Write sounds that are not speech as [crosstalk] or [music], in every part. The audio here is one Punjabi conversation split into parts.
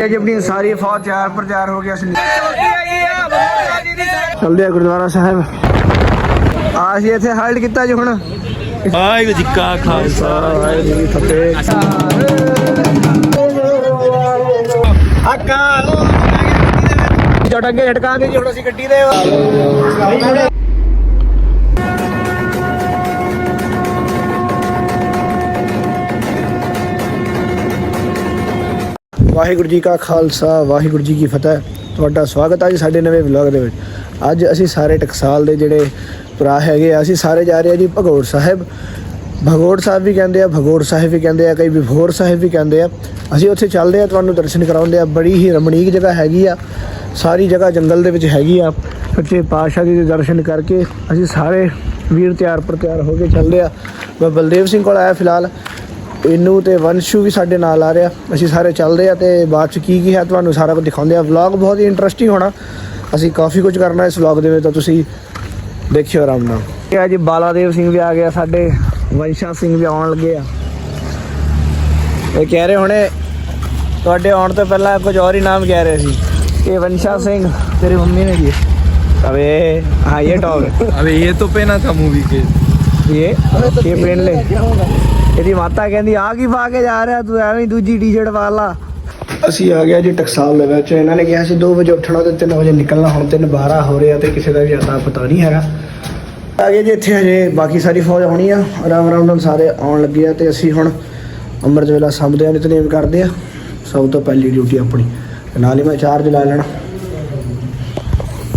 ਇਹ ਜੀ ਆਪਣੀ ਸਾਰੀ ਫੌਜ ਚਾਰ ਪ੍ਰਚਾਰ ਹੋ ਗਿਆ ਸੀ। ਚਲਦੇ ਆ ਗੁਰਦੁਆਰਾ ਸਾਹਿਬ। ਆ ਅਸੀਂ ਇੱਥੇ ਹਾਲਟ ਕੀਤਾ ਜੀ ਹੁਣ। ਵਾਹਿਗੁਰੂ ਜੀ ਕਾ ਖਾਲਸਾ ਵਾਹਿਗੁਰੂ ਜੀ ਕੀ ਫਤਿਹ। ਅਕਾਲ। ਜੜ ਅੱਗੇ ਝਟਕਾਂਗੇ ਜੀ ਹੁਣ ਅਸੀਂ ਗੱਡੀ ਦੇ। ਵਾਹਿਗੁਰੂ ਜੀ ਕਾ ਖਾਲਸਾ, ਵਾਹਿਗੁਰੂ ਜੀ ਕੀ ਫਤਿਹ। ਤੁਹਾਡਾ ਸਵਾਗਤ ਹੈ ਜੀ ਸਾਡੇ ਨਵੇਂ ਵਲੌਗ ਦੇ ਵਿੱਚ। ਅੱਜ ਅਸੀਂ ਸਾਰੇ ਟਕਸਾਲ ਦੇ ਜਿਹੜੇ ਭਰਾ ਹੈਗੇ ਆ, ਅਸੀਂ ਸਾਰੇ ਜਾ ਰਹੇ ਆ ਜੀ ਭਗੌੜ ਸਾਹਿਬ। ਭਗੌੜ ਸਾਹਿਬ ਵੀ ਕਹਿੰਦੇ ਆ, ਭਗੌੜ ਸਾਹਿਬ ਵੀ ਕਹਿੰਦੇ ਆ, ਕਈ ਵਿਭੋਰ ਸਾਹਿਬ ਵੀ ਕਹਿੰਦੇ ਆ। ਅਸੀਂ ਉੱਥੇ ਚੱਲਦੇ ਆ, ਤੁਹਾਨੂੰ ਦਰਸ਼ਨ ਕਰਾਉਂਦੇ ਆ। ਬੜੀ ਹੀ ਰਮਣੀਕ ਜਗ੍ਹਾ ਹੈਗੀ ਆ। ਸਾਰੀ ਜਗ੍ਹਾ ਜੰਗਲ ਦੇ ਵਿੱਚ ਹੈਗੀ ਆ। ਸੱਚੇ ਪਾਤਸ਼ਾਹ ਜੀ ਦੇ ਦਰਸ਼ਨ ਕਰਕੇ ਅਸੀਂ ਸਾਰੇ ਵੀਰ ਤਿਆਰ ਪਰ ਤਿਆਰ ਹੋ ਕੇ ਚੱਲਦੇ ਆ। ਮੈਂ ਬਲਦੇਵ ਸਿੰਘ ਕੋਲ ਆਇਆ ਫਿਲਹਾਲ। ਇਹਨੂੰ ਤੇ ਵੰਸ਼ੂ ਵੀ ਸਾਡੇ ਨਾਲ ਆ ਰਿਹਾ ਅਸੀਂ ਸਾਰੇ ਚੱਲਦੇ ਆ ਤੇ ਬਾਅਦ ਚ ਕੀ ਕੀ ਹੈ ਤੁਹਾਨੂੰ ਸਾਰਾ ਕੁਝ ਦਿਖਾਉਂਦੇ ਆ ਵਲੌਗ ਬਹੁਤ ਹੀ ਇੰਟਰਸਟਿੰਗ ਹੋਣਾ ਅਸੀਂ ਕਾਫੀ ਕੁਝ ਕਰਨਾ ਇਸ ਵਲੌਗ ਦੇ ਵਿੱਚ ਤਾਂ ਤੁਸੀਂ ਦੇਖਿਓ ਆਰਾਮ ਨਾਲ ਇਹ ਅੱਜ ਬਾਲਾਦੇਵ ਸਿੰਘ ਵੀ ਆ ਗਿਆ ਸਾਡੇ ਵੰਸ਼ਾ ਸਿੰਘ ਵੀ ਆਉਣ ਲੱਗੇ ਆ ਇਹ ਕਹਿ ਰਹੇ ਹੋਣੇ ਤੁਹਾਡੇ ਆਉਣ ਤੋਂ ਪਹਿਲਾਂ ਕੁਝ ਹੋਰ ਹੀ ਨਾਮ ਕਹਿ ਰਹੇ ਸੀ ਇਹ ਵੰਸ਼ਾ ਸਿੰਘ ਤੇਰੀ ਮੰਮੀ ਨੇ ਜੀ अबे हाँ ये टॉप ਅਬੇ ਇਹ ਤਾਂ ਪਹਿਨਾ ਥਾ ਮੂਵੀ ਕੇ ਇਹ ਇਹ ਪਿੰਡ ਲੈ। ਇਹਦੀ ਮਾਤਾ ਕਹਿੰਦੀ, ਆ ਕੀ ਪਾ ਕੇ ਜਾ ਰਿਹਾ ਤੂੰ? ਐਵੇਂ ਦੂਜੀ ਟੀ-ਸ਼ਰਟ ਪਾ ਲਾ। ਅਸੀਂ ਆ ਗਿਆ ਜੀ ਟਕਸਾਲ ਦੇ ਵਿੱਚ। ਇਹਨਾਂ ਨੇ ਕਿਹਾ ਸੀ 2 ਵਜੇ ਉੱਠਣਾ ਤੇ 3 ਵਜੇ ਨਿਕਲਣਾ। ਹੁਣ ਤਿੰਨ 12 ਹੋ ਰਿਹਾ ਤੇ ਕਿਸੇ ਦਾ ਵੀ ਅਤਾ ਪਤਾ ਨਹੀਂ ਹੈਗਾ। ਆ ਗਏ ਜੀ ਇੱਥੇ ਹਜੇ। ਬਾਕੀ ਸਾਰੀ ਫੌਜ ਆਉਣੀ ਆ। ਆਰਾਮ ਆਰਾਮ ਨਾਲ ਸਾਰੇ ਆਉਣ ਲੱਗੇ ਆ ਤੇ ਅਸੀਂ ਹੁਣ ਅੰਮ੍ਰਿਤ ਵੇਲਾ ਸਭ ਦੇ ਨਿਤਨੇਮ ਕਰਦੇ ਆ। ਸਭ ਤੋਂ ਪਹਿਲੀ ਡਿਊਟੀ ਆਪਣੀ। ਨਾਲ ਹੀ ਮੈਂ ਚਾਰਜ ਲਾ ਲੈਣਾ।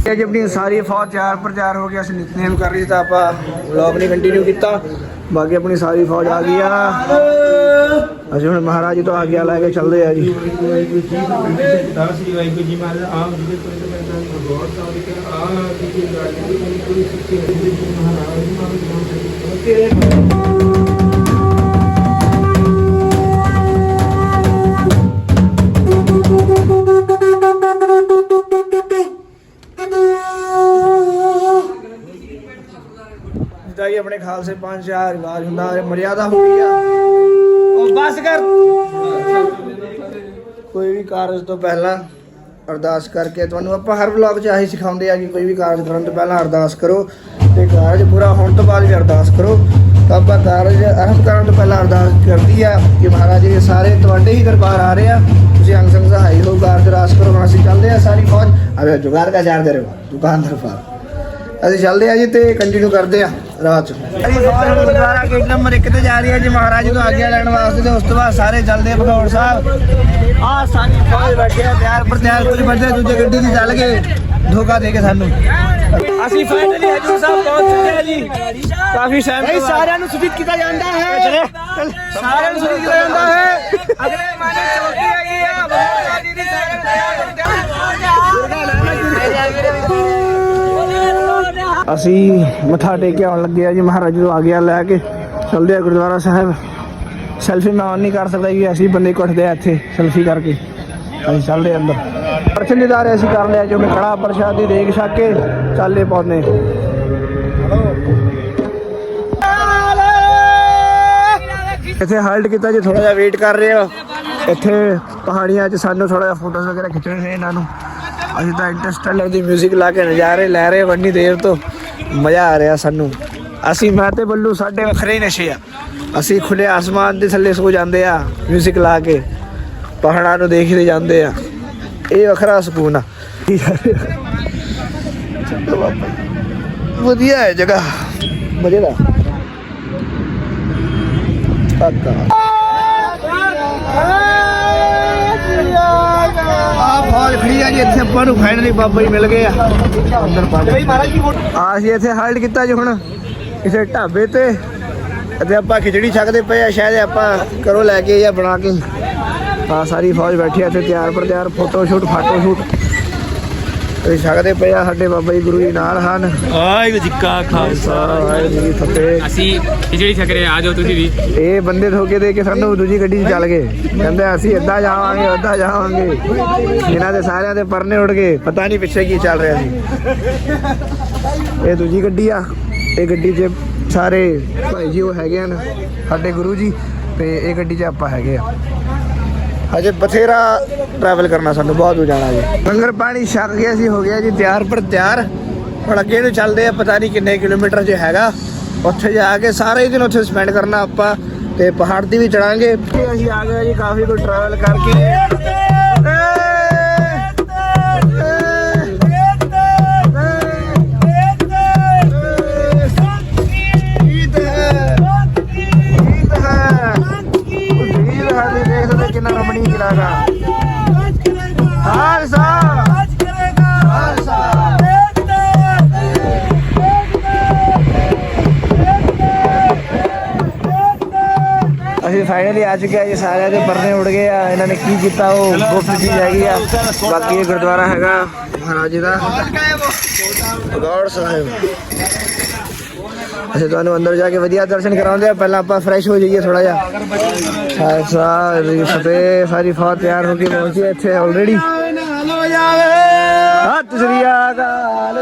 ਇਹ ਜੀ, ਆਪਣੀ ਸਾਰੀ ਫੌਜ ਚਾਰ ਪ੍ਰਚਾਰ ਹੋ ਗਿਆ, ਅਸੀਂ ਨਿਤਨੇਮ ਕਰ ਰਹੀ ਤਾਂ ਆਪਾਂ ਵਲੌਗ ਨਹੀਂ ਕੰਟੀਨਿਊ ਕੀਤਾ। ਬਾਕੀ ਆਪਣੀ ਸਾਰੀ ਫੌਜ ਆ ਗਈ ਆ। ਅਸੀਂ ਹੁਣ ਮਹਾਰਾਜ ਜੀ ਤੋਂ ਆਗਿਆ ਲੈ ਕੇ ਚੱਲਦੇ ਆ ਜੀ। ਜਿੱਦਾਂ ਕਿ ਆਪਣੇ ਖਾਲਸੇ ਪੰਜ ਚਾਰ ਰਿਵਾਜ ਹੁੰਦਾ, ਮਰਿਆਦਾ ਹੁੰਦੀ ਆ। ਉਹ ਬਸ ਕਰ। ਕੋਈ ਵੀ ਕਾਰਜ ਤੋਂ ਪਹਿਲਾਂ ਅਰਦਾਸ ਕਰਕੇ ਤੁਹਾਨੂੰ ਆਪਾਂ ਹਰ ਵਲੌਗ 'ਚ ਆਹੀ ਸਿਖਾਉਂਦੇ ਆ ਕਿ ਕੋਈ ਵੀ ਕਾਰਜ ਕਰਨ ਤੋਂ ਪਹਿਲਾਂ ਅਰਦਾਸ ਕਰੋ ਤੇ ਕਾਰਜ ਪੂਰਾ ਹੋਣ ਤੋਂ ਬਾਅਦ ਵੀ ਅਰਦਾਸ ਕਰੋ। ਤਾਂ ਆਪਾਂ ਕਾਰਜ ਆਰੰਭ ਕਰਨ ਤੋਂ ਪਹਿਲਾਂ ਅਰਦਾਸ ਕਰਦੀ ਆ ਕਿ ਮਹਾਰਾਜ ਜੀ ਸਾਰੇ ਤੁਹਾਡੇ ਹੀ ਦਰਬਾਰ ਆ ਰਹੇ ਆ। ਤੁਸੀਂ ਅੰਗ ਸੰਗ ਸਹਾਈ ਹੋ, ਕਾਰਜ ਰਾਸ ਕਰੋ, ਹੁਣ ਅਸੀਂ ਚੱਲਦੇ ਆ ਸਾਰੀ ਫੌਜ। ਅਬੇ ਜੁਗਾੜ ਕਾ ਚਾਰ ਦੇ ਰਹੋ, ਦੁਕਾਨਦਾਰ ਪਾਰ ਅਸੀਂ ਚੱਲਦੇ ਆ ਜੀ ਤੇ ਕੰਟੀਨਿਊ ਕਰਦੇ ਆ। ਰਾਤ ਚ ਹੁਣ ਗੁਰਦੁਆਰਾ ਗੇਟ ਨੰਬਰ 1 ਤੇ ਜਾ ਰਹੀ ਹੈ ਜੀ ਮਹਾਰਾਜ ਤੋਂ ਆਗਿਆ ਲੈਣ ਵਾਸਤੇ ਤੇ ਉਸ ਤੋਂ ਬਾਅਦ ਸਾਰੇ ਚੱਲਦੇ ਭਗੌੜ ਸਾਹਿਬ। ਆ ਸਾਡੀ ਫੌਜ ਬੈਠੇ ਆ ਤਿਆਰ ਪਰ ਤਿਆਰ ਕੁਝ ਬੰਦੇ ਦੂਜੇ ਗੱਡੀ ਦੀ ਚੱਲ ਗਏ ਧੋਖਾ ਦੇ ਕੇ ਸਾਨੂੰ। ਅਸੀਂ ਫਾਈਨਲੀ ਹਜੂਰ ਸਾਹਿਬ ਪਹੁੰਚ ਚੁੱਕੇ ਹਾਂ ਜੀ। ਕਾਫੀ ਟਾਈਮ ਤੋਂ ਸਾਰਿਆਂ ਨੂੰ ਸੂਚਿਤ ਕੀਤਾ ਜਾਂਦਾ ਹੈ। ਸਾਰਿਆਂ ਨੂੰ ਸੂਚਿਤ ਕੀਤਾ ਜਾਂਦਾ ਹੈ। ਅਗਲੇ ਮਾਨੇ ਚੌਕੀ ਹੈਗੀ ਆ ਭਗੌੜ ਜੀ ਦੀ। ਅਸੀਂ ਮੱਥਾ ਟੇਕ ਕੇ ਆਉਣ ਲੱਗੇ ਆ ਜੀ, ਮਹਾਰਾਜ ਨੂੰ ਆ ਗਿਆ ਲੈ ਕੇ, ਚਲਦੇ ਆ ਗੁਰਦੁਆਰਾ ਸਾਹਿਬ। ਸੈਲਫੀ ਮੈਂ ਆਨ ਨਹੀਂ ਕਰ ਸਕਦਾ ਜੀ, ਅਸੀਂ ਬੰਦੇ ਕੁੱਟਦੇ ਆ ਇੱਥੇ ਸੈਲਫੀ ਕਰਕੇ। ਅਸੀਂ ਚੱਲਦੇ ਆ ਅੰਦਰ। ਪਰਚਨ ਦਿਦਾਰੇ ਅਸੀਂ ਕਰ ਲਿਆ, ਜੋ ਮੈਂ ਕੜਾ ਪ੍ਰਸ਼ਾਦ ਦੀ ਦੇਖ ਛੱਕ ਕੇ ਚੱਲੇ ਪੌਨੇ ਇੱਥੇ ਹਾਲਟ ਕੀਤਾ ਜੀ ਥੋੜਾ ਜਿਹਾ ਵੇਟ ਕਰ ਰਹੇ ਆ। ਇੱਥੇ ਪਹਾੜੀਆਂ 'ਚ ਸਾਨੂੰ ਥੋੜਾ ਜਿਹਾ ਫੋਟੋਜ਼ ਵਗੈਰਾ ਖਿੱਚਣੇ ਨੇ ਇਹਨਾਂ ਨੂੰ। ਅਸੀਂ ਤਾਂ ਇੰਟਰਸਟਲ ਦੀ 뮤직 ਲਾ ਕੇ ਨਜ਼ਾਰੇ ਲੈ ਰਹੇ ਬੰਨੀ ਦੇਰ ਤੋਂ ਮਜ਼ਾ ਆ ਰਿਹਾ ਸਾਨੂੰ ਅਸੀਂ ਮੈਂ ਤੇ ਬੱਲੂ ਸਾਡੇ ਵੱਖਰੇ ਹੀ ਨਸ਼ੇ ਆ ਅਸੀਂ ਖੁੱਲੇ ਆਸਮਾਨ ਦੇ ਥੱਲੇ ਸੋ ਜਾਂਦੇ ਆ 뮤직 ਲਾ ਕੇ ਪਹਾੜਾਂ ਨੂੰ ਦੇਖਦੇ ਜਾਂਦੇ ਆ ਇਹ ਵੱਖਰਾ ਸਕੂਨ ਆ ਚਲੋ ਬਾਬਾ ਵਧੀਆ ਹੈ ਜਗ੍ਹਾ ਮਜ਼ੇਦਾਰ ਕਾਕਾ ਆ ਫੌਜ ਖੜੀ ਆ ਜੀ, ਇੱਥੇ ਆਪਾਂ ਨੂੰ ਫਾਈਨਲੀ ਬਾਬਾ ਜੀ ਮਿਲ ਗਏ ਆ। ਅੰਦਰ ਪਾ ਆ ਅਸੀਂ ਇੱਥੇ ਹਾਲਟ ਕੀਤਾ ਜੀ ਹੁਣ, ਕਿਸੇ ਢਾਬੇ ਤੇ। ਅਤੇ ਆਪਾਂ ਖਿਚੜੀ ਛਕਦੇ ਪਏ ਆ, ਸ਼ਾਇਦ ਆਪਾਂ ਕਰੋ ਲੈ ਕੇ ਜਾਂ ਬਣਾ ਕੇ। ਆ ਸਾਰੀ ਫੌਜ ਬੈਠੀ ਆ ਇੱਥੇ ਤਿਆਰ ਪਰ ਤਿਆਰ ਫੋਟੋ ਸ਼ੂਟ ਫਾਟੋ ਸ਼ੂਟ ਇਹ ਛਕਦੇ ਪਏ ਆ ਸਾਡੇ ਬਾਬਾ ਜੀ ਗੁਰੂ ਜੀ ਨਾਲ ਹਨ। ਵਾਹਿਗੁਰੂ ਜੀ ਕਾ ਖਾਲਸਾ। ਵਾਹਿਗੁਰੂ ਜੀ ਕੀ ਫਤਿਹ। ਅਸੀਂ ਖਿਚੜੀ ਛਕ ਰਹੇ ਆ ਜਾਓ ਤੁਸੀਂ ਵੀ। ਇਹ ਬੰਦੇ ਧੋਕੇ ਦੇ ਕੇ ਸਾਨੂੰ ਦੂਜੀ ਗੱਡੀ 'ਚ ਚੱਲ ਗਏ। ਕਹਿੰਦੇ ਅਸੀਂ ਇੱਦਾਂ ਜਾਵਾਂਗੇ ਉੱਦਾਂ ਜਾਵਾਂਗੇ। ਇਹਨਾਂ ਦੇ ਸਾਰਿਆਂ ਦੇ ਪਰਨੇ ਉੱਡ ਗਏ। ਪਤਾ ਨਹੀਂ ਪਿੱਛੇ ਕੀ ਚੱਲ ਰਿਹਾ ਸੀ। ਇਹ ਦੂਜੀ ਗੱਡੀ ਆ। ਇਹ ਗੱਡੀ 'ਚ ਸਾਰੇ ਭਾਈ ਜੀ ਉਹ ਹੈਗੇ ਹਨ ਸਾਡੇ ਗੁਰੂ ਜੀ। ਤੇ ਇਹ ਗੱਡੀ 'ਚ ਆਪਾਂ ਹੈਗੇ ਆ। ਹਜੇ ਬਥੇਰਾ ਟਰੈਵਲ ਕਰਨਾ ਸਾਨੂੰ, ਬਹੁਤ ਦੂਰ ਜਾਣਾ ਜੀ। ਲੰਗਰ ਪਾਣੀ ਛਕ ਗਿਆ ਸੀ, ਹੋ ਗਿਆ ਜੀ, ਤਿਆਰ ਪਰ ਤਿਆਰ। ਹੁਣ ਅੱਗੇ ਨੂੰ ਚੱਲਦੇ ਆ, ਪਤਾ ਨਹੀਂ ਕਿੰਨੇ ਕਿਲੋਮੀਟਰ 'ਚ ਹੈਗਾ। ਉੱਥੇ ਜਾ ਕੇ ਸਾਰੇ ਦਿਨ ਉੱਥੇ ਸਪੈਂਡ ਕਰਨਾ ਆਪਾਂ, ਤੇ ਪਹਾੜ ਦੀ ਵੀ ਚੜਾਂਗੇ। ਅਸੀਂ ਆ ਗਏ ਜੀ, ਕਾਫੀ ਕੋਈ ਟਰੈਵਲ ਕਰਕੇ। ਆ ਚੁੱਕੇ ਆ ਜੀ ਸਾਰਿਆਂ ਦੇ ਪਰਨੇ ਉੜ ਗਏ ਆ। ਇਹਨਾਂ ਨੇ ਕੀ ਕੀਤਾ ਉਹ ਗੁਪਤ ਚੀਜ਼ ਹੈਗੀ ਆ। ਬਾਕੀ ਇਹ ਗੁਰਦੁਆਰਾ ਹੈਗਾ ਮਹਾਰਾਜ ਜੀ ਦਾ। ਗੌੜ ਸਾਹਿਬ। ਅਸੀਂ ਤੁਹਾਨੂੰ ਅੰਦਰ ਜਾ ਕੇ ਵਧੀਆ ਦਰਸ਼ਨ ਕਰਾਉਂਦੇ ਆ। ਪਹਿਲਾਂ ਆਪਾਂ ਫਰੈਸ਼ ਹੋ ਜਾਈਏ ਥੋੜਾ ਜਿਹਾ। ਖਾਲਸਾ ਜੀ ਫਤਿਹ ਸਾਰੀ ਫੌਜ ਤਿਆਰ ਹੋ ਕੇ ਪਹੁੰਚੀ ਇੱਥੇ ਆਲਰੇਡੀ ਸਤਿ ਸ੍ਰੀ ਅਕਾਲ।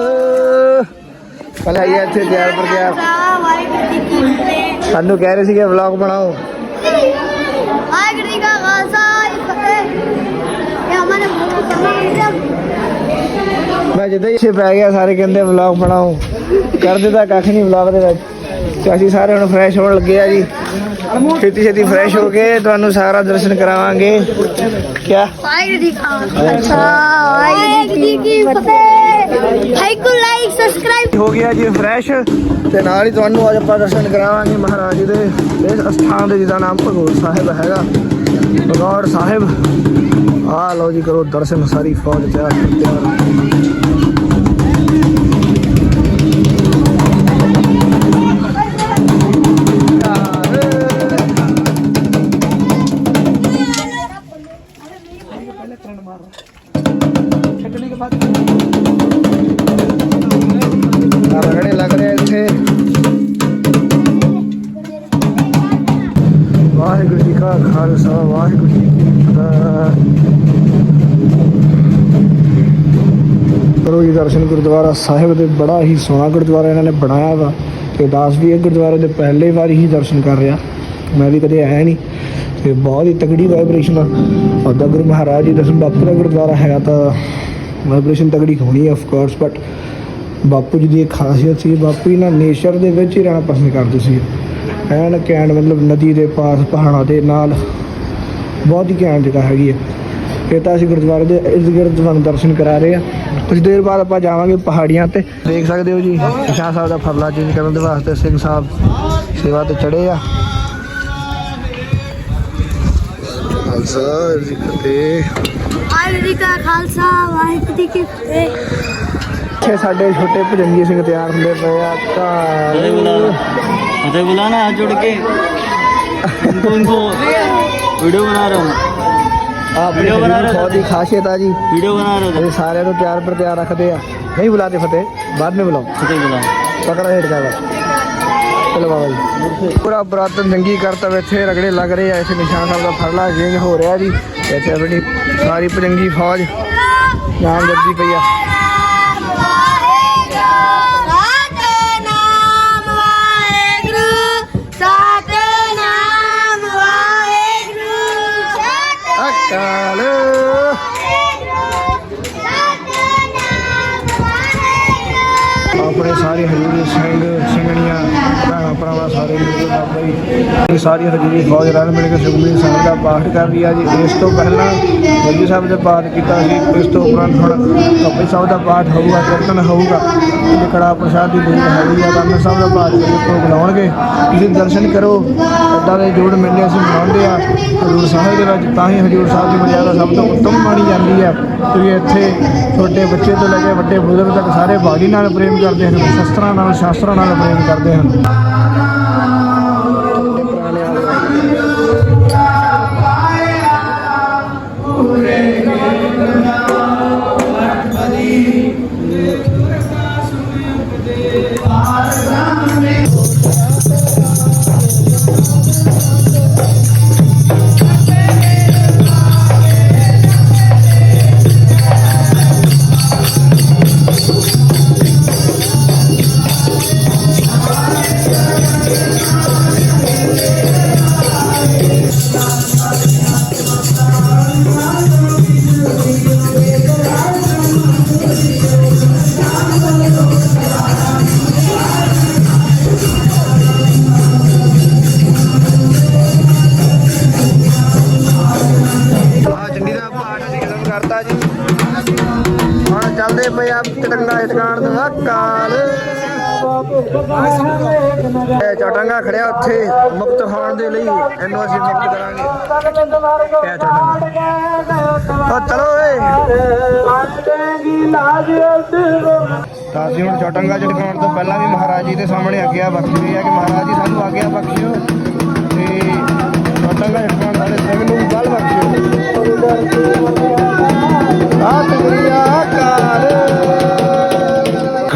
ਪਹਿਲਾਂ ਇਹ ਇੱਥੇ ਤਿਆਰ ਪਰ ਗਿਆ ਸਾਨੂੰ ਕਹਿ ਰਹੇ ਸੀਗੇ ਵਲੌਗ ਬਣਾਓ। ਵਾਹਿਗੁਰੂ ਜੀ ਕਾ ਖਾਲਸਾ, ਇਹ ਹਮਾਰੇ ਮੁਸਲਮਾਨ ਮੈਂ ਜਿੱਦਾਂ ਹੀ ਇੱਥੇ ਪੈ ਗਿਆ, ਸਾਰੇ ਕਹਿੰਦੇ ਵਲੌਗ ਬਣਾਓ। ਕਰਦੇ ਤਾਂ ਕੱਖ ਨਹੀਂ ਵਲੌਗ ਦੇ ਵਿੱਚ। ਤੇ ਅਸੀਂ ਸਾਰੇ ਹੁਣ ਫਰੈਸ਼ ਹੋਣ ਲੱਗੇ ਆ ਜੀ। ਛੇਤੀ ਛੇਤੀ ਫਰੈਸ਼ ਹੋ ਕੇ ਤੁਹਾਨੂੰ ਸਾਰਾ ਦਰਸ਼ਨ ਕਰਾਵਾਂਗੇ। ਕਿਆ? ਵਾਹਿਗੁਰੂ ਜੀ ਕਾ ਖਾਲਸਾ ਵਾਹਿਗੁਰੂ ਜੀ ਕੀ ਫਤਿਹ। Like like subscribe. ਹੋ ਗਿਆ ਜੀ ਫਰੈਸ਼ ਤੇ ਨਾਲ ਹੀ ਤੁਹਾਨੂੰ ਅੱਜ ਆਪਾਂ ਦਰਸ਼ਨ ਕਰਾਵਾਂਗੇ ਮਹਾਰਾਜ ਜੀ ਦੇ ਇਸ ਅਸਥਾਨ ਦੇ ਜਿਹਦਾ ਨਾਮ ਭਗੌੜ ਸਾਹਿਬ ਹੈਗਾ। ਭਗੌੜ ਸਾਹਿਬ। ਆ ਲਓ ਜੀ ਕਰੋ ਦਰਸ਼ਨ ਸਾਰੀ ਫੌਜ ਤਿਆਰ ਤਿਆਰ। ਕਰੋ ਜੀ ਦਰਸ਼ਨ ਗੁਰਦੁਆਰਾ ਸਾਹਿਬ ਦੇ ਬੜਾ ਹੀ ਸੋਹਣਾ ਗੁਰਦੁਆਰਾ ਇਹਨਾਂ ਨੇ ਬਣਾਇਆ ਵਾ ਤੇ ਦਾਸ ਵੀ ਇਹ ਗੁਰਦੁਆਰੇ ਦੇ ਪਹਿਲੇ ਵਾਰੀ ਹੀ ਦਰਸ਼ਨ ਕਰ ਰਿਹਾ। ਮੈਂ ਵੀ ਕਦੇ ਆਇਆ ਨਹੀਂ। ਤੇ ਬਹੁਤ ਹੀ ਤਗੜੀ ਵਾਈਬ੍ਰੇਸ਼ਨ ਆ। ਉਹਦਾ ਗੁਰੂ ਮਹਾਰਾਜ ਜੀ ਦਸਮ ਬਾਪੂ ਦਾ ਗੁਰਦੁਆਰਾ ਹੈ ਤਾਂ ਵਾਈਬ੍ਰੇਸ਼ਨ ਤਗੜੀ ਹੋਣੀ ਆਫ ਕੋਰਸ ਬਟ ਬਾਪੂ ਜੀ ਦੀ ਇੱਕ ਖਾਸੀਅਤ ਸੀ, ਬਾਪੂ ਜੀ ਨਾ ਨੇਚਰ ਦੇ ਵਿੱਚ ਹੀ ਰਹਿਣਾ ਪਸੰਦ ਕਰਦੇ ਸੀ। ਐਨ ਕੈਂਡ ਮਤਲਬ ਨਦੀ ਦੇ ਪਾਸ ਪਹਾੜਾਂ ਦੇ ਨਾਲ, ਬਹੁਤ ਹੀ ਘੈਂਟ ਜਗ੍ਹਾ ਹੈਗੀ ਹੈ ਇਹ ਤਾਂ ਅਸੀਂ ਗੁਰਦੁਆਰੇ ਦੇ ਇਸ ਗਿਰਦ ਤੁਹਾਨੂੰ ਦਰਸ਼ਨ ਕਰਾ ਰਹੇ ਆ। ਕੁਝ ਦੇਰ ਬਾਅਦ ਆਪਾਂ ਜਾਵਾਂਗੇ ਪਹਾੜੀਆਂ ਤੇ। ਦੇਖ ਸਕਦੇ ਹੋ ਜੀ ਸ਼ਾਹ ਸਾਹਿਬ ਦਾ ਫਰਲਾ ਚੇਂਜ ਕਰਨ ਦੇ ਵਾਸਤੇ ਸਿੰਘ ਸਾਹਿਬ ਸੇਵਾ ਤੇ ਚੜੇ ਆ। ਖਾਲਸਾ ਵਾਹਿਗੁਰੂ ਦਾ ਸਾਡੇ ਛੋਟੇ ਭਜੰਗੀ ਸਿੰਘ ਤਿਆਰ ਹੁੰਦੇ ਪਏ ਆ। ਤਾਂ ਜੁੜ ਕੇ। [laughs] ਵੀਡੀਓ ਬਣਾ ਰਹਾ ਹਾਂ? हूँ ਆਪ ਵੀਡੀਓ ਬਣਾ ਰਹੇ ਹੋ? ਬਹੁਤ ਹੀ ਖਾਸੀਅਤ ਆ ਜੀ वीडियो बना रहा था ਇਹ ਸਾਰਿਆਂ ਨੂੰ ਤਿਆਰ ਪਰ ਤਿਆਰ ਰੱਖਦੇ ਆ ਨਹੀਂ ਬੁਲਾਤੇ ਫਤਿਹ ਬਾਅਦ ਵਿੱਚ ਬੁਲਾਓ फतेह बुला ਪਕੜਾ ਹੇਠ ਜਾਵਾ ਚਲੋ ਬਾਬਾ ਜੀ ਪੂਰਾ ਬਰਾਤਨ ਜੰਗੀ ਕਰਤਵ ਇੱਥੇ ਰਗੜੇ ਲੱਗ ਰਹੇ ਆ ਇੱਥੇ ਨਿਸ਼ਾਨ ਸਾਹਿਬ ਦਾ ਫਰਲਾ ਚੇਂਜ ਹੋ ਰਿਹਾ ਜੀ ਇੱਥੇ ਆਪਣੀ ਸਾਰੀ ਪਜੰਗੀ ਫੌਜ ਨਾਮ ਜਪਦੀ ਪਈ ਆ ਅਕਾਲ ਆਪਣੇ ਸਾਰੇ ਹਜੂਰੀ ਸਿੰਘ ਸਿੰਘਣੀਆਂ ਭੈਣਾਂ ਭਰਾਵਾਂ ਸਾਰੇ ਮੇਰੇ ਬਾਬਾ ਜੀ। ਸਾਰੀ ਹਜੂਰੀ ਫੌਜ ਰਲ ਮਿਲ ਕੇ ਸੁਖਮਨੀ ਸਾਹਿਬ ਦਾ ਪਾਠ ਕਰ ਰਹੀ ਆ ਜੀ। ਇਸ ਤੋਂ ਪਹਿਲਾਂ ਗੁਰੂ ਸਾਹਿਬ ਦਾ ਪਾਠ ਕੀਤਾ ਸੀ। ਇਸ ਤੋਂ ਉਪਰੰਤ ਹੁਣ ਕੱਪੇ ਸਾਹਿਬ ਦਾ ਪਾਠ ਹੋਊਗਾ, ਕੀਰਤਨ ਹੋਊਗਾ। ਤੇ ਕੜਾ ਪ੍ਰਸ਼ਾਦ ਦੀ ਦੇਣ ਹੋਊਗੀ ਆ, ਤਾਂ ਸਾਹਿਬ ਦਾ ਪਾਠ ਕਰੀ ਤੋਂ ਬੁਲਾਉਣਗੇ। ਤੁਸੀਂ ਦਰਸ਼ਨ ਕਰੋ। ਇੱਦਾਂ ਦੇ ਜੋੜ ਮੇਲੇ ਅਸੀਂ ਮਨਾਉਂਦੇ ਆ। ਹਜੂਰ ਸਾਹਿਬ ਦੇ ਵਿੱਚ ਤਾਂ ਹੀ ਹਜੂਰ ਸਾਹਿਬ ਦੀ ਮਰਿਆਦਾ ਸਭ ਤੋਂ ਉੱਤਮ ਮਾਨੀ ਜਾਂਦੀ ਹੈ ਕਿਉਂਕਿ ਇੱਥੇ ਛੋਟੇ ਬੱਚੇ ਤੋਂ ਲੈ ਕੇ ਵੱਡੇ ਬਜ਼ੁਰਗ ਤੱਕ ਸਾਰੇ ਬਾਣੀ ਨਾਲ ਪ੍ਰੇਮ ਕਰਦੇ ਹਨ, ਸ਼ਸਤਰਾਂ ਨਾਲ, ਸ਼ਾਸਤਰਾਂ ਨਾਲ ਪ੍ਰੇਮ ਕਰਦੇ ਹਨ। ਕਰਤਾ ਪਏ ਆ ਦਾ ਕਾਲ ਇਹ ਚਟੰਗਾ ਖੜਿਆ ਉੱਥੇ, ਮੁਕਤ ਹੋਣ ਦੇ ਲਈ ਇਹਨੂੰ ਅਸੀਂ ਮੁਕਤ ਕਰਾਂਗੇ। ਇਹ ਚਟੰਗਾ। ਉਹ ਚਲੋ ਏ ਤਾਂ ਹੁਣ ਚਟੰਗਾ ਚ ਤੋਂ ਪਹਿਲਾਂ ਵੀ ਮਹਾਰਾਜ ਜੀ ਦੇ ਸਾਹਮਣੇ ਆਗਿਆ ਬਖਸ਼ੀ ਹੋਈ ਹੈ ਕਿ ਮਹਾਰਾਜ ਜੀ ਸਾਨੂੰ ਆਗਿਆ ਬਖਸ਼ਿਓ।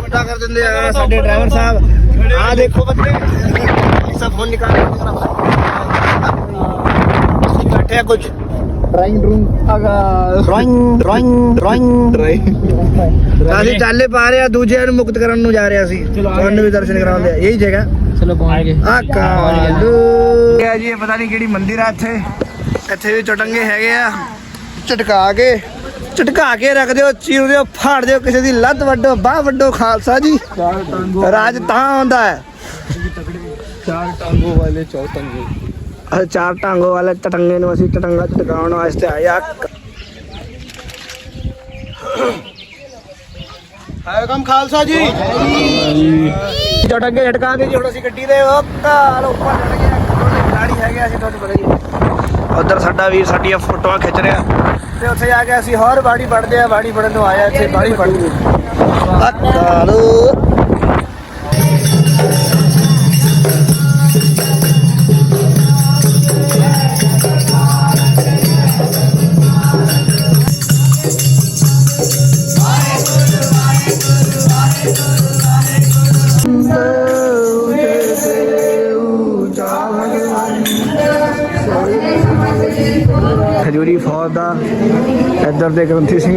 ਵੱਡਾ ਕਰ ਦਿੰਦੇ ਆ ਸਾਡੇ ਡਰਾਈਵਰ ਸਾਹਿਬ ਆ ਦੇਖੋ ਬੱਚੇ ਸਭ ਫੋਨ ਨਿਕਾਲ ਕੇ ਬੈਠੇ ਆ ਕੁਝ ਡਰਾਇੰਗ ਰੂਮ ਆਗਾ ਡਰਾਇੰਗ ਡਰਾਇੰਗ ਡਰਾਇੰਗ। ਅਸੀਂ ਚਾਲੇ ਪਾ ਰਹੇ ਆ ਦੂਜਿਆਂ ਨੂੰ ਮੁਕਤ ਕਰਨ ਨੂੰ ਜਾ ਰਹੇ ਸੀ ਤੁਹਾਨੂੰ ਵੀ ਦਰਸ਼ਨ ਕਰਾਉਂਦੇ ਆ। ਇਹੀ ਜਗ੍ਹਾ। ਚਲੋ ਪਹੁੰਚ ਗਏ। ਆ ਕਾਲੂ। ਇਹ ਜੀ ਇਹ ਪਤਾ ਨਹੀਂ ਕਿਹੜੀ ਮੰਦਿਰ ਆ ਇੱਥੇ। ਇੱਥੇ ਵੀ ਚਟੰਗੇ ਹੈਗੇ ਆ। ਝਟਕਾ ਕੇ ਝਟਕਾ ਕੇ ਰੱਖ ਦਿਓ ਚੀਰ ਦਿਓ ਫਾੜ ਦਿਓ ਕਿਸੇ ਦੀ ਲੱਤ ਵੱਡੋ ਬਾਹ ਵੱਡੋ ਖਾਲਸਾ ਜੀ। ਰਾਜ ਤਾਂ ਆਉਂਦਾ ਹੈ। ਚਾਰ ਟਾਂਗੋ ਵਾਲੇ ਅਸੀਂ ਚਾਰ ਟਾਂਗੋ ਵਾਲੇ ਚਟੰਗੇ ਨੂੰ ਅਸੀਂ ਚਟੰਗਾ ਝਟਕਾਉਣ ਵਾਸਤੇ ਆਏ ਆ। ਆਏ ਕੰਮ ਖਾਲਸਾ ਜੀ। ਚਟੰਗੇ ਝਟਕਾ ਦੇ ਜੀ ਹੁਣ ਅਸੀਂ ਗੱਡੀ ਦੇ ਉਹ ਕਾਲ ਉੱਪਰ ਚੜ ਖਿਲਾੜੀ ਹੈਗੇ ਅਸੀਂ ਤੁਹਾਨੂੰ ਪਤਾ ਹੀ ਉਧਰ ਸਾਡਾ ਵੀਰ ਸਾਡੀਆਂ ਫੋਟੋਆਂ ਖਿੱਚ ਰਿਹਾ। ਤੇ ਉੱਥੇ ਜਾ ਕੇ ਅਸੀਂ ਹੋਰ ਬਾੜੀ ਪੜਦੇ ਆ ਬਾੜੀ ਪੜਨ ਨੂੰ ਆਇਆ ਇੱਥੇ ਬਾੜੀ ਪੜਦੇ ਆ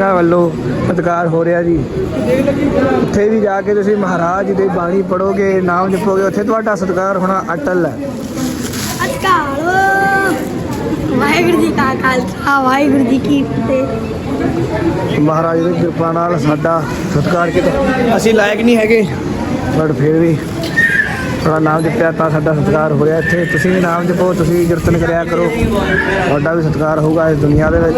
ਸਿੰਘਾਂ ਵੱਲੋਂ ਸਤਿਕਾਰ ਹੋ ਰਿਹਾ ਜੀ। ਉੱਥੇ ਵੀ ਜਾ ਕੇ ਤੁਸੀਂ ਮਹਾਰਾਜ ਦੀ ਬਾਣੀ ਪੜੋਗੇ ਨਾਮ ਜਪੋਗੇ ਉੱਥੇ ਤੁਹਾਡਾ ਸਤਿਕਾਰ ਹੋਣਾ ਅਟਲ ਹੈ। ਅਕਾਲ ਵਾਹਿਗੁਰੂ ਜੀ ਕਾ ਖਾਲਸਾ ਵਾਹਿਗੁਰੂ ਜੀ ਕੀ ਫਤਿਹ। ਮਹਾਰਾਜ ਦੀ ਕਿਰਪਾ ਨਾਲ ਸਾਡਾ ਸਤਿਕਾਰ ਕੀਤਾ। ਅਸੀਂ ਲਾਇਕ ਨਹੀਂ ਹੈਗੇ। ਪਰ ਫਿਰ ਵੀ ਥੋੜਾ ਨਾਮ ਜਪਿਆ ਤਾਂ ਸਾਡਾ ਸਤਿਕਾਰ ਹੋ ਰਿਹਾ। ਇੱਥੇ ਤੁਸੀਂ ਵੀ ਨਾਮ ਜਪੋ ਤੁਸੀਂ ਕੀਰਤਨ ਕਰਿਆ ਕਰੋ। ਤੁਹਾਡਾ ਵੀ ਸਤਿਕਾਰ ਹੋਊਗਾ ਇਸ ਦੁਨੀਆ ਦੇ ਵਿੱਚ।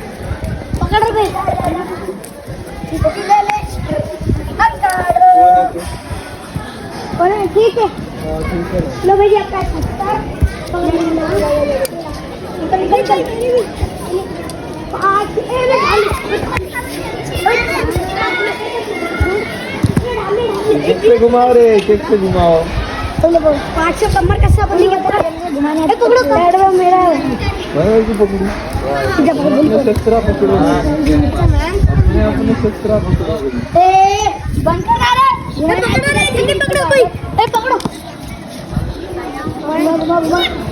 Agárrame. Ahora dijiste. Lo para ¿Qué te और ठीक है लो भैया आपका सत्तर निकल चल आज ए किससे घुमाओ रे किससे घुमाओ पाँच सौ कमर कसा बनी के घुमाने ए पकड़ो बैठ में मेरा मैं भी पकड़ू जब पकड़ो सत्रह पकड़ो मैं अपने सत्रह पकड़ो ए बंद कर रहा है ए पकड़ो रे जल्दी पकड़ो कोई ए पकड़ो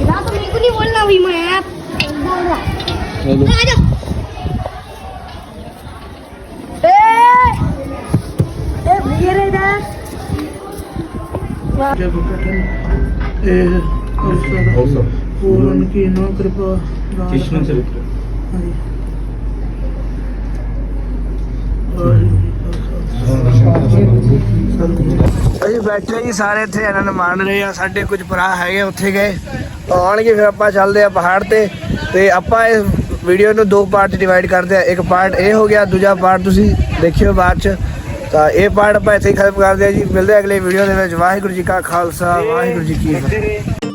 ना तो मेरे को नहीं बोलना हुई मैं बोल रहा आ जाओ ਅਸੀਂ ਬੈਠੇ ਹੀ ਸਾਰੇ ਇੱਥੇ, ਆਨੰਦ ਮਾਣ ਰਹੇ ਆ। ਸਾਡੇ ਕੁਝ ਭਰਾ ਹੈਗੇ ਉੱਥੇ ਗਏ। ਆਉਣਗੇ ਫਿਰ ਆਪਾਂ ਚੱਲਦੇ ਆ ਪਹਾੜ ਤੇ। ਤੇ ਆਪਾਂ ਇਹ ਵੀਡੀਓ ਨੂੰ ਦੋ ਪਾਰਟ ਡਿਵਾਈਡ ਕਰਦੇ ਆ। ਇੱਕ ਪਾਰਟ ਇਹ ਹੋ ਗਿਆ, ਦੂਜਾ ਪਾਰਟ ਤੁਸੀਂ ਦੇਖਿਓ ਬਾਅਦ ਚ। ਤਾਂ ਇਹ ਪਾਰਟ ਆਪਾਂ ਇੱਥੇ ਹੀ ਖਤਮ ਕਰਦੇ ਆ ਜੀ। ਮਿਲਦੇ ਅਗਲੇ ਵੀਡੀਓ ਦੇ ਵਿੱਚ। ਵਾਹਿਗੁਰੂ ਜੀ ਕਾ ਖਾਲਸਾ, ਵਾਹਿਗੁਰੂ ਜੀ ਕੀ ਫਤਿਹ।